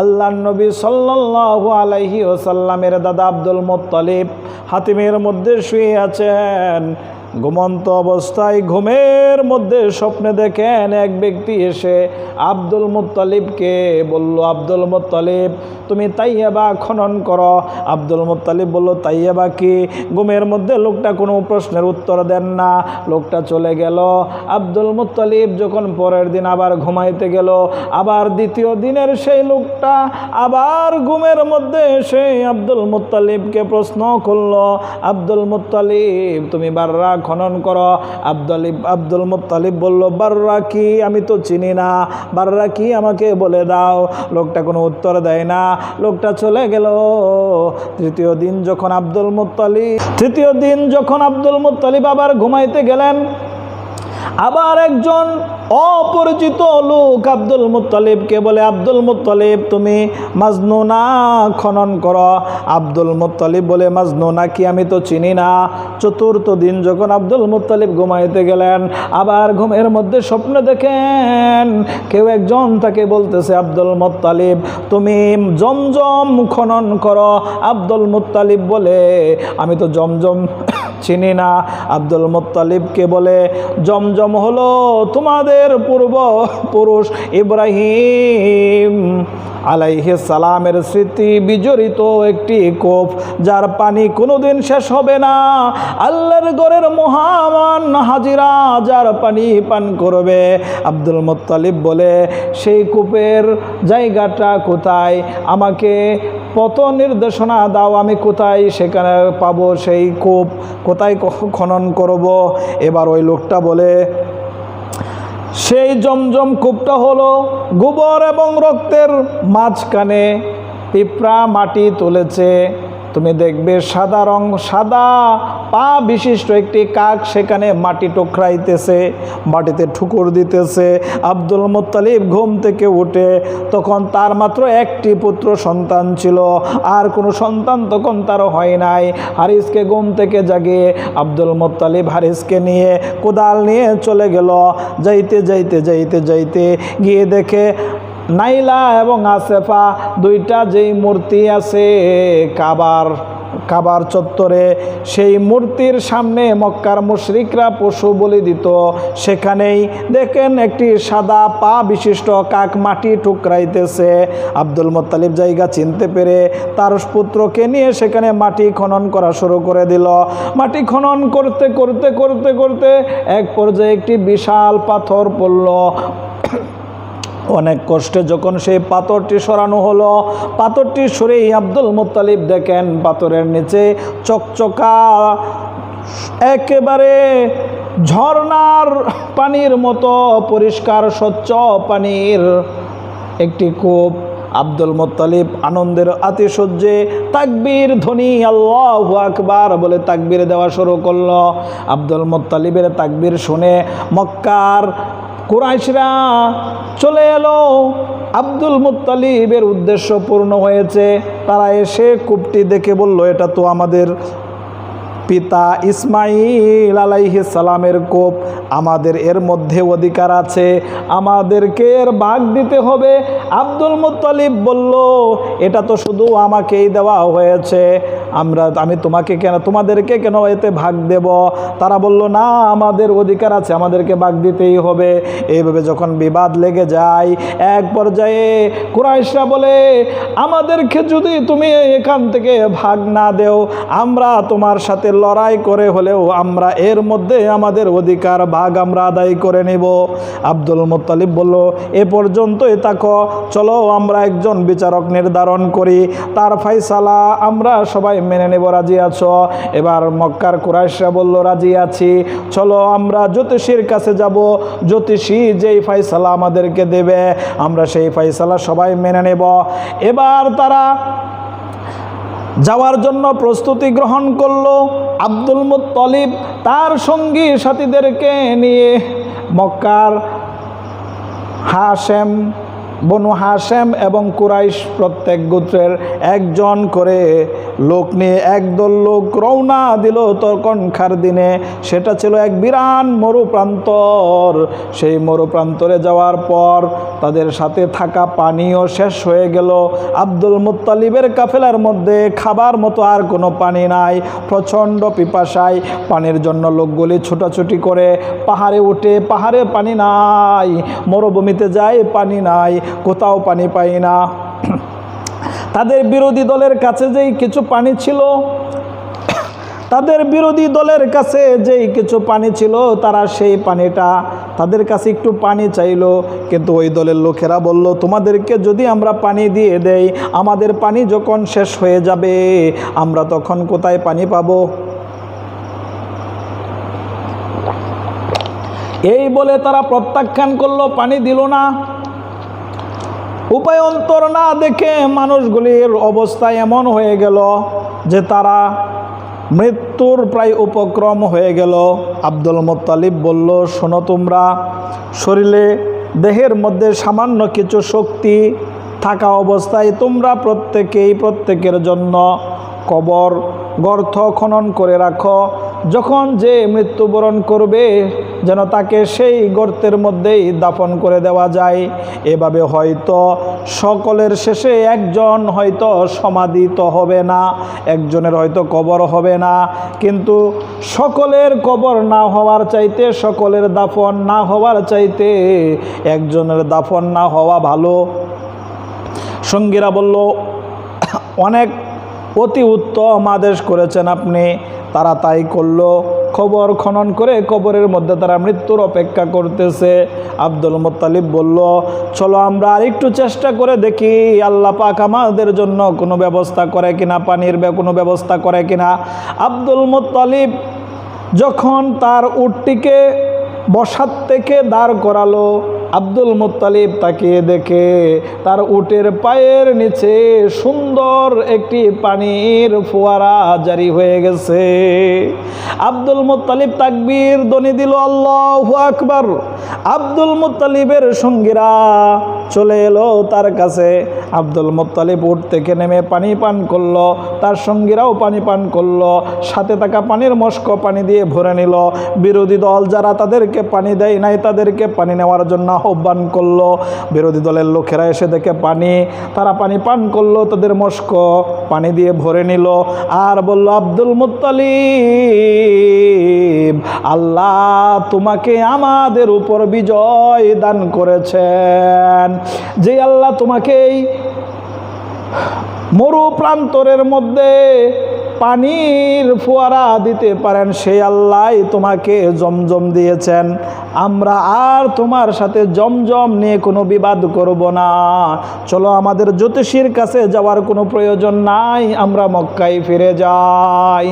আল্লাহ নবী সাল্লাহ আলাইহি ওসাল্লামের দাদা আব্দুল মোত্তালিব হাতিমের মধ্যে শুয়ে আছেন। ঘুমন্ত অবস্থায় ঘুমের মধ্যে স্বপ্নে দেখেন এক ব্যক্তি এসে আব্দুল মুত্তালিবকে বলল, আব্দুল মুত্তালিব, তুমি তাইয়াবা খনন করো। আব্দুল মুত্তালিব বলল তাইয়াবা কি? ঘুমের মধ্যে লোকটা কোনো প্রশ্নের উত্তর দেন না। লোকটা চলে গেল। আব্দুল মুত্তালিব যখন পরের দিন আবার ঘুমাইতে গেল, আবার দ্বিতীয় দিনের সেই লোকটা আবার ঘুমের মধ্যে এসে আব্দুল মুত্তালিবকে প্রশ্ন করল, আব্দুল মুত্তালিব, তুমি বাররা খনন করো। আব্দুল আব্দুল মুতালিব বলল, বাররা কি? আমি তো চিনি না। বাররা কি আমাকে বলে দাও? লোকটা কোনো উত্তর দেয় না। লোকটা চলে গেল। তৃতীয় দিন যখন আব্দুল মুতালিব তৃতীয় দিন যখন আব্দুল মুতালিব আবার ঘুমাইতে গেলেন, আবার একজন অপরিচিত লোক আব্দুল মুত্তালিবকে বলে, আব্দুল মুত্তালিব, তুমি মাজনুনা খনন কর। আব্দুল মুত্তালিব বলে, মাজনুনা কি আমি তো চিনি না। চতুর্থ দিন যখন আব্দুল মুতালিব ঘুমাইতে গেলেন, আবার ঘুমের মধ্যে স্বপ্ন দেখেন, কেউ একজন তাকে বলতেছে, আব্দুল মুত্তালিব, তুমি জমজম খনন করো। আব্দুল মুতালিব বলে, আমি তো জমজম চিনি না। আব্দুল মুত্তালিবকে বলে, জমজম হলো তোমাদের পূর্ব পুরুষ ইব্রাহিম আলাইহে সালামের স্মৃতি বিজড়িত একটি কোপ, যার পানি কোনোদিন শেষ হবে না। আল্লাহর গড়ের মহামান হাজিরা যার পানি পান করবে। আব্দুল মুত্তালিব বলে, সেই কূপের জায়গাটা কোথায়? আমাকে পথ নির্দেশনা দাও, আমি কোথায় সেখানে পাবো সেই কূপ, কোথায় খনন করব? এবার ওই লোকটা বলে, সেই জমজম কূপটা হলো গোবর এবং রক্তের মাঝখানে পিঁপড়া মাটি তুলেছে। তুমি দেখবে সাদা রং, সাদা পা বিশিষ্ট একটি কাক সেখানে মাটি টোকরাইতেছে, মাটিতে ঠুকুর দিতেছে। আব্দুল মোত্তালিব ঘুম থেকে উঠে তখন তার মাত্র একটি পুত্র সন্তান ছিল। আর কোনো সন্তান তখন তারও হয় নাই। হারিসকে ঘুম থেকে জাগিয়ে আব্দুল মোত্তালিব হারিসকে নিয়ে কোদাল নিয়ে চলে গেল। যাইতে যাইতে যাইতে যাইতে গিয়ে দেখে নাইলা এবং আসেফা, দুইটা যেই মূর্তি আছে কাবার কাবার চত্বরে, সেই মূর্তির সামনে মক্কার মুশরিকরা পশু বলি দিত। সেখানেই দেখেন একটি সাদা পা বিশিষ্ট কাক মাটি টুকরাইতেছে আব্দুল মোত্তালিব জায়গা চিনতে পেরে তার পুত্রকে নিয়ে সেখানে মাটি খনন করা শুরু করে দিল। মাটি খনন করতে করতে করতে করতে এক পর্যায়ে একটি বিশাল পাথর পড়ল। অনেক কষ্টে যখন সেই পাথরটি সরানো হলো, পাথরটি সরেই আব্দুল মুত্তালিব দেখেন, পাথরের নিচে চকচকা, একেবারে ঝর্ণার পানির মতো পরিষ্কার, স্বচ্ছ পানির একটি কূপ। আব্দুল মোত্তালিব আনন্দের আতিশয্যে তাকবীর ধ্বনি, আল্লাহ আকবার বলে তাকবীর দেওয়া শুরু করল। আব্দুল মোত্তালিবের তাকবীর শুনে মক্কার কুরাইশরা চলে এলো। আব্দুল মুতালিবের উদ্দেশ্য পূর্ণ হয়েছে। তারা এসে কূপটি দেখে বলল, এটা তো আমাদের পিতা ইসমাইল আলাইহি সালামের কোপ। আমাদের এর মধ্যে অধিকার আছে। আমাদেরকে এর ভাগ দিতে হবে। আব্দুল মুতালিব বলল, এটা তো শুধু আমাকেই দেওয়া হয়েছে। আমরা, আমি তোমাকে কেন, তোমাদেরকে কেন এতে ভাগ দেব? তারা বলল, না, আমাদের অধিকার আছে, আমাদেরকে ভাগ দিতেই হবে। এইভাবে যখন বিবাদ লেগে যায়, এক পর্যায়ে কুরাইশরা বলে, আমাদেরকে যদি তুমি এখান থেকে ভাগ না দেও, আমরা তোমার সাথে লড়াই করে হলেও আমরা এর মধ্যে আমাদের অধিকার ভাগ আমরা আদায় করে নেব। আব্দুল মুত্তালিব বলল, এ পর্যন্তই তাকো চলো আমরা একজন বিচারক নির্ধারণ করি। তার ফাইসালা আমরা সবাই মেনে নেব, রাজি আছো? এবার মক্কার কুরাইশরা বলল, রাজি আছি। চলো আমরা জ্যোতিষীর কাছে যাব। জ্যোতিষী যেই ফাইসালা আমাদেরকে দেবে, আমরা সেই ফাইসালা সবাই মেনে নেব। এবার তারা যাওয়ার জন্য প্রস্তুতি গ্রহণ করল। আব্দুল মুত্তলিব তার সঙ্গী সাথীদেরকে নিয়ে মক্কার হাসেম বনু হাসেম এবং কুরাইশ প্রত্যেক গোত্রের একজন করে লোক নিয়ে একদল লোক রওনা দিল তখনকার দিনে। সেটা ছিল এক বিরান মরুপ্রান্তর। সেই মরুপ্রান্তরে যাওয়ার পর তাদের সাথে থাকা পানিও শেষ হয়ে গেল। আব্দুল মুত্তালিবের কাফেলার মধ্যে খাবার মতো আর কোনো পানি নাই। প্রচণ্ড পিপাসায় পানির জন্য লোকগুলি ছোটাছুটি করে পাহাড়ে উঠে পাহাড়ে পানি নাই। মরুভূমিতে যায় পানি নাই, কোথাও পানি পাই না। তাদের বিরোধী দলের কাছে যেই কিছু পানি ছিল, তাদের বিরোধী দলের কাছে যেই কিছু পানি ছিল, তারা সেই পানিটা তাদের কাছে একটু পানি চাইলো। কিন্তু ওই দলের লোকেরা বলল, তোমাদেরকে যদি আমরা পানি দিয়ে দেই, আমাদের পানি যখন শেষ হয়ে যাবে, আমরা তখন কোথায় পানি পাবো? এই বলে তারা প্রত্যাখ্যান করল, পানি দিল না। উপায়ন্তর না দেখে মানুষগুলির অবস্থা এমন হয়ে গেল যে তারা মৃত্যুর প্রায় উপক্রম হয়ে গেল। আব্দুল মোত্তালিব বলল, শোনো তোমরা, শরীরে দেহের মধ্যে সামান্য কিছু শক্তি থাকা অবস্থায় তোমরা প্রত্যেকেই প্রত্যেকের জন্য কবর, গর্ত খনন করে রাখো। যখন যে মৃত্যুবরণ করবে যেন তাকে সেই গর্তের মধ্যেই দাফন করে দেওয়া যায়। এভাবে হয়তো সকলের শেষে একজন হয়তো সমাধিত হবে না, একজনের হয়তো কবর হবে না। কিন্তু সকলের কবর না হওয়ার চাইতে, সকলের দাফন না হওয়ার চাইতে একজনের দাফন না হওয়া ভালো। সঙ্গীরা বলল, অনেক অতি উত্তম আদেশ করেছেন আপনি। তারা তাই করল। খবর খনন করে কবরের মধ্যে তারা মৃত্যুর অপেক্ষা করতেছে। আব্দুল মোত্তালিব বলল, চলো আমরা আরেকটু চেষ্টা করে দেখি, আল্লাহ পাক আমাদের জন্য কোনো ব্যবস্থা করে কিনা, পানির কোনো ব্যবস্থা করে কিনা। আব্দুল মোত্তালিব যখন তার উটটিকে বসার থেকে দাঁড় করালো আব্দুল মুতালিব তাকিয়ে দেখে তার উটের পায়ের নিচে সুন্দর একটি পানির ফোয়ারা জারি হয়ে গেছে। আব্দুল মুতালিব তাকবীর দনি দিল, আল্লাহ আকবার। আব্দুল মুত্তালিবের সঙ্গীরা চলে এলো তার কাছে। আব্দুল মুত্তালিব উঠ থেকে নেমে পানি পান করল, তার সঙ্গীরাও পানি পান করল, সাথে থাকা পানির মস্ক পানি দিয়ে ভরে নিল। বিরোধী দল যারা তাদেরকে পানি দেয় নাই, তাদেরকে পানি নেওয়ার জন্য আহ্বান করল। বিরোধী দলের লোকেরা এসে দেখে পানি, তারা পানি পান করল, তাদের মস্ক পানি দিয়ে ভরে নিল। আর বলল, আব্দুল মুত্তালিব, আল্লাহ তোমাকে আমাদের উপর বিজয় দান করেছেন। যে আল্লাহ তোমাকে এই মরু প্রান্তরের মধ্যে পানির ফোয়ারা দিতে পারেন, সেই আল্লাহ তোমাকে জমজম দিয়েছেন। আমরা আর তোমার সাথে জমজম নিয়ে কোনো বিবাদ করব না। চলো আমাদের জ্যোতিষীর কাছে যাওয়ার কোনো প্রয়োজন নাই, আমরা মক্কায় ফিরে যাই।